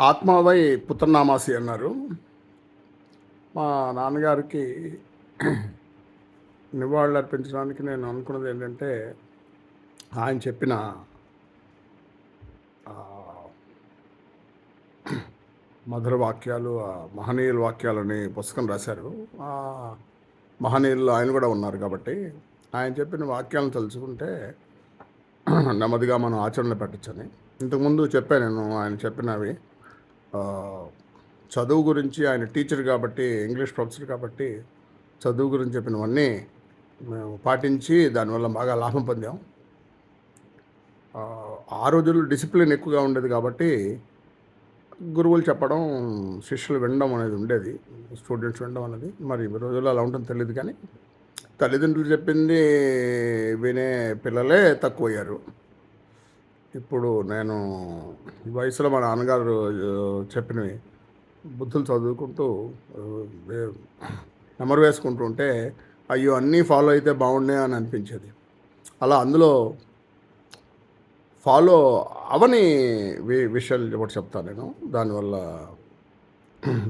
ఆత్మావై పుత్రనామాసి అన్నారు. మా నాన్నగారికి నివాళులు అర్పించడానికి నేను అనుకున్నది ఏంటంటే ఆయన చెప్పిన మధుర వాక్యాలు మహనీయుల మహనీయుల వాక్యాలని పుస్తకం రాశారు. ఆ మహనీయులు ఆయన కూడా ఉన్నారు కాబట్టి ఆయన చెప్పిన వాక్యాలను తలుచుకుంటే నెమ్మదిగా మనం ఆచరణలో పెట్టచ్చని. ఇంతకుముందు చెప్పాను నేను ఆయన చెప్పినవి. చదువు గురించి ఆయన టీచర్ కాబట్టి ఇంగ్లీష్ ప్రొఫెసర్ కాబట్టి చదువు గురించి చెప్పినవన్నీ మేము పాటించి దానివల్ల బాగా లాభం పొందాం. ఆ, రోజుల్లో డిసిప్లిన్ ఎక్కువగా ఉండేది కాబట్టి గురువులు చెప్పడం శిష్యులు వినడం అనేది ఉండేది స్టూడెంట్స్ వినడం అనేది. మరి ఈ రోజుల్లో అలా ఉంటుందో తెలియదు కానీ తల్లిదండ్రులు చెప్పింది వినే పిల్లలే తక్కువయ్యారు. ఇప్పుడు నేను ఈ వయసులో మా నాన్నగారు చెప్పినవి బుద్ధులు చదువుకుంటూ నెమరు వేసుకుంటూ ఉంటే అయ్యో అన్నీ ఫాలో అయితే బాగుండే అని అనిపించేది. అలా అందులో ఫాలో అవని వి- విషయాలు ఒకటి చెప్తాను నేను. దానివల్ల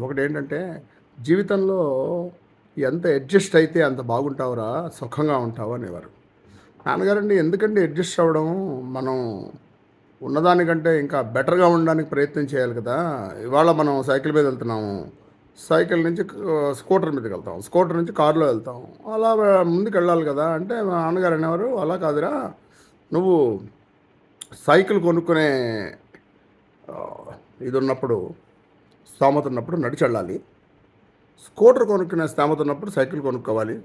ఒకటి ఏంటంటే జీవితంలో ఎంత అడ్జస్ట్ అయితే అంత బాగుంటావురా సుఖంగా ఉంటావు అనేవారు. నాన్నగారండి ఎందుకండి అడ్జస్ట్ అవ్వడం? మనం ఉన్నదానికంటే ఇంకా బెటర్గా ఉండడానికి ప్రయత్నం చేయాలి కదా. ఇవాళ మనం సైకిల్ మీద వెళ్తున్నాము. సైకిల్ నుంచి స్కూటర్ మీదకి వెళ్తాం. స్కూటర్ నుంచి కారులో వెళ్తాం. అలా ముందుకు వెళ్ళాలి కదా. అంటే మా నాన్నగారు అనేవారు అలా కాదురా. నువ్వు సైకిల్ కొనుక్కునే ఇది ఉన్నప్పుడు స్తోమత ఉన్నప్పుడు నడిచి వెళ్ళాలి. స్కూటర్ కొనుక్కునే స్తోమత ఉన్నప్పుడు సైకిల్ కొనుక్కోవాలి.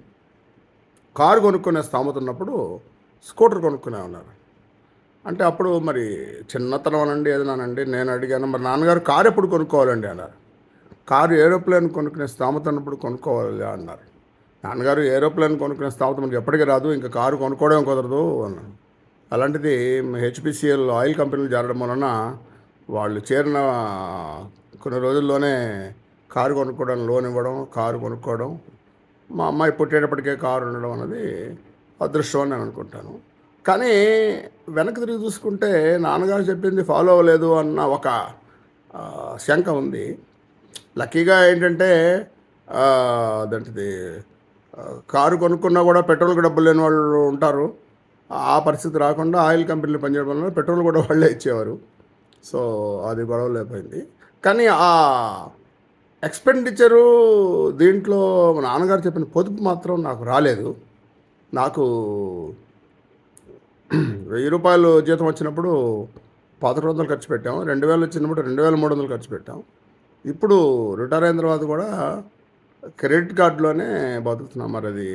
కారు కొనుక్కునే స్తోమత ఉన్నప్పుడు స్కూటర్ కొనుక్కునే ఉన్నారు. అంటే అప్పుడు మరి చిన్నతనం అనండి ఏదన్నానండి నేను అడిగాను మరి నాన్నగారు కారు ఎప్పుడు కొనుక్కోవాలండి? అన్నారు. కారు ఏరోప్లేన్ కొనుక్కునే స్తోమత ఇప్పుడు కొనుక్కోవాలి అన్నారు. నాన్నగారు ఏరోప్లేన్ కొనుక్కునే స్థామత మనకి ఎప్పటికీ రాదు ఇంకా కారు కొనుక్కోవడం కుదరదు అన్నాను అలాంటిది హెచ్పిసిఎల్ ఆయిల్ కంపెనీలు చేరడం వలన వాళ్ళు చేరిన కొన్ని రోజుల్లోనే కారు కొనుక్కోవడం లోన్ ఇవ్వడం కారు కొనుక్కోవడం మా అమ్మాయి పుట్టేటప్పటికే కారు ఉండడం అనేది అదృష్టం అని నేను అనుకుంటాను. కానీ వెనక్కి తిరిగి చూసుకుంటే నాన్నగారు చెప్పింది ఫాలో అవ్వలేదు అన్న ఒక శంక ఉంది. లక్కీగా ఏంటంటే ఆ, కారు కొనుక్కున్నా కూడా పెట్రోల్కి డబ్బులు లేని వాళ్ళు ఉంటారు. ఆ పరిస్థితి రాకుండా ఆయిల్ కంపెనీలు పనిచేయడం వల్ల పెట్రోల్ కూడా వాళ్ళే ఇచ్చేవారు. సో అది గొడవ లేకపోయింది. కానీ ఆ ఎక్స్పెండిచరు దీంట్లో మా నాన్నగారు చెప్పిన పొదుపు మాత్రం నాకు రాలేదు. నాకు వెయ్యి రూపాయలు జీతం వచ్చినప్పుడు పదకొండు వందలు ఖర్చు పెట్టాం రెండు వేలు వచ్చినప్పుడు రెండు వేల మూడు వందలు ఖర్చు పెట్టాం. ఇప్పుడు రిటైర్ అయిన తర్వాత కూడా క్రెడిట్ కార్డులోనే బతుకుతున్నాం. మరి అది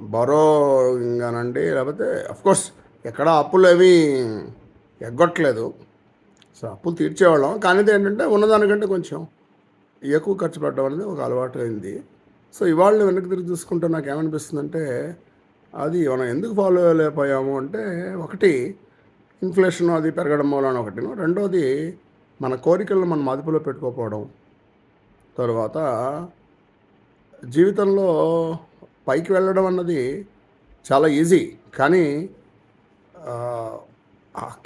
బరోగానండి లేకపోతే అఫ్కోర్స్ ఎక్కడ అప్పులు అవి ఎగ్గొట్టలేదు. సో అప్పులు తీర్చేవాళ్ళం. కానీ ఇది ఏంటంటే ఉన్నదానికంటే కొంచెం ఎక్కువ ఖర్చు పెట్టడం అనేది ఒక అలవాటు అయింది. సో ఇవాళ వెనక్కి తిరిగి చూసుకుంటే నాకు ఏమనిపిస్తుందంటే అది మనం ఎందుకు ఫాలో అవ్వలేకపోయాము అంటే ఒకటి ఇన్ఫ్లేషన్ అది పెరగడం మూలన ఒకటి. రెండోది మన కోరికలను మనం అదుపులో పెట్టుకోకపోవడం. తర్వాత జీవితంలో పైకి వెళ్ళడం అన్నది చాలా ఈజీ కానీ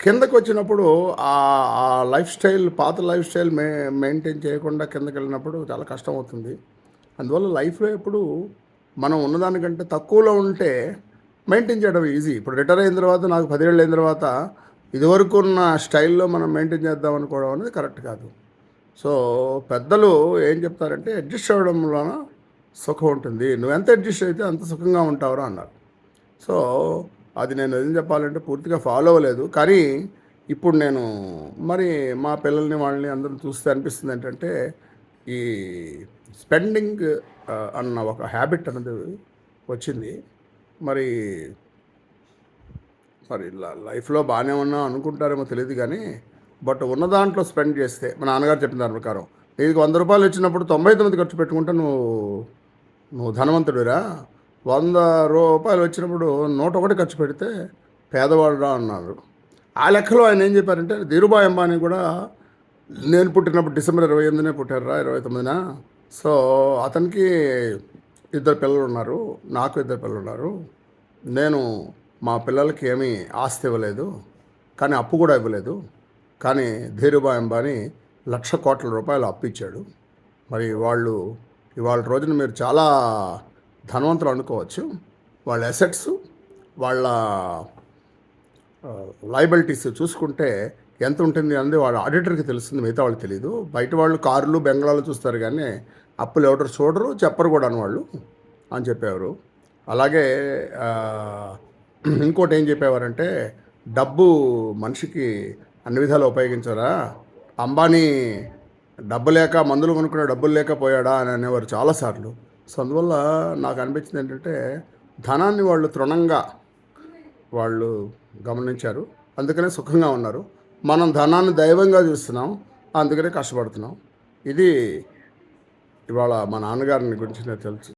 కిందకు వచ్చినప్పుడు ఆ ఆ లైఫ్ స్టైల్ పాత లైఫ్ స్టైల్ మే మెయింటైన్ చేయకుండా కిందకి వెళ్ళినప్పుడు చాలా కష్టం అవుతుంది. అందువల్ల లైఫ్లో ఎప్పుడు మనం ఉన్నదానికంటే తక్కువలో ఉంటే మెయింటైన్ చేయడం ఈజీ. ఇప్పుడు రిటైర్ అయిన తర్వాత నాకు పదేళ్ళు అయిన తర్వాత ఇదివరకు ఉన్న స్టైల్లో మనం మెయింటైన్ చేద్దాం అనుకోవడం అనేది కరెక్ట్ కాదు. సో పెద్దలు ఏం చెప్తారంటే అడ్జస్ట్ అవ్వడం వలన సుఖం ఉంటుంది. నువ్వు ఎంత అడ్జస్ట్ అయితే అంత సుఖంగా ఉంటావురా అన్నారు. సో అది నేను ఏం చెప్పాలంటే పూర్తిగా ఫాలో అవ్వలేదు. కానీ ఇప్పుడు నేను మరి మా పిల్లల్ని వాళ్ళని అందరం చూస్తే అనిపిస్తుంది ఏంటంటే ఈ స్పెండింగ్ అన్న ఒక హ్యాబిట్ అనేది వచ్చింది. మరి మరి లైఫ్లో బాగానే ఉన్నా అనుకుంటారేమో తెలియదు కానీ బట్ ఉన్న దాంట్లో స్పెండ్ చేస్తే మా నాన్నగారు చెప్పిన దాని ప్రకారం నీకు వంద రూపాయలు వచ్చినప్పుడు తొంభై తొమ్మిది ఖర్చు పెట్టుకుంటే నువ్వు నువ్వు ధనవంతుడిరా. వంద రూపాయలు వచ్చినప్పుడు నూట ఒకటి ఖర్చు పెడితే పేదవాడురా అన్నారు. ఆ లెక్కలో ఆయన ఏం చెప్పారంటే ధీరుభాయ్ అంబానీ కూడా నేను పుట్టినప్పుడు డిసెంబర్ ఇరవై ఎనిమిదినే పుట్టారా ఇరవై తొమ్మిదిన? సో అతనికి ఇద్దరు పిల్లలు ఉన్నారు. నాకు ఇద్దరు పిల్లలు ఉన్నారు. నేను మా పిల్లలకి ఏమీ ఆస్తి ఇవ్వలేదు. కానీ అప్పు కూడా ఇవ్వలేదు. కానీ ధీరుబాయి అంబానీ లక్ష కోట్ల రూపాయలు అప్పిచ్చాడు మరి వాళ్ళు ఇవాళ రోజున మీరు చాలా ధనవంతులు అనుకోవచ్చు. వాళ్ళ అసెట్స్ వాళ్ళ లయబిలిటీస్ చూసుకుంటే ఎంత ఉంటుంది అనేది వాళ్ళ ఆడిటర్కి తెలుస్తుంది మిగతా వాళ్ళకి తెలియదు బయట వాళ్ళు కార్లు బెంగళాలు చూస్తారు కానీ అప్పులు ఎవరు చూడరు చెప్పరు కూడా అని వాళ్ళు అని చెప్పేవారు. అలాగే ఇంకోటి ఏం చెప్పేవారంటే డబ్బు మనిషికి అన్ని విధాలు ఉపయోగించరా? అంబానీ డబ్బు లేక మందులు కొనుక్కునే డబ్బులు లేకపోయాడా అని అనేవారు చాలాసార్లు. సో అందువల్ల నాకు అనిపించింది ఏంటంటే ధనాన్ని వాళ్ళు తృణంగా వాళ్ళు గమనించారు. అందుకనే సుఖంగా ఉన్నారు. మనం ధనాన్ని దైవంగా చూస్తున్నాం అందుకనే కష్టపడుతున్నాం. ఇది ఇవాళ మా నాన్నగారిని గురించి నాకు తెలుసు.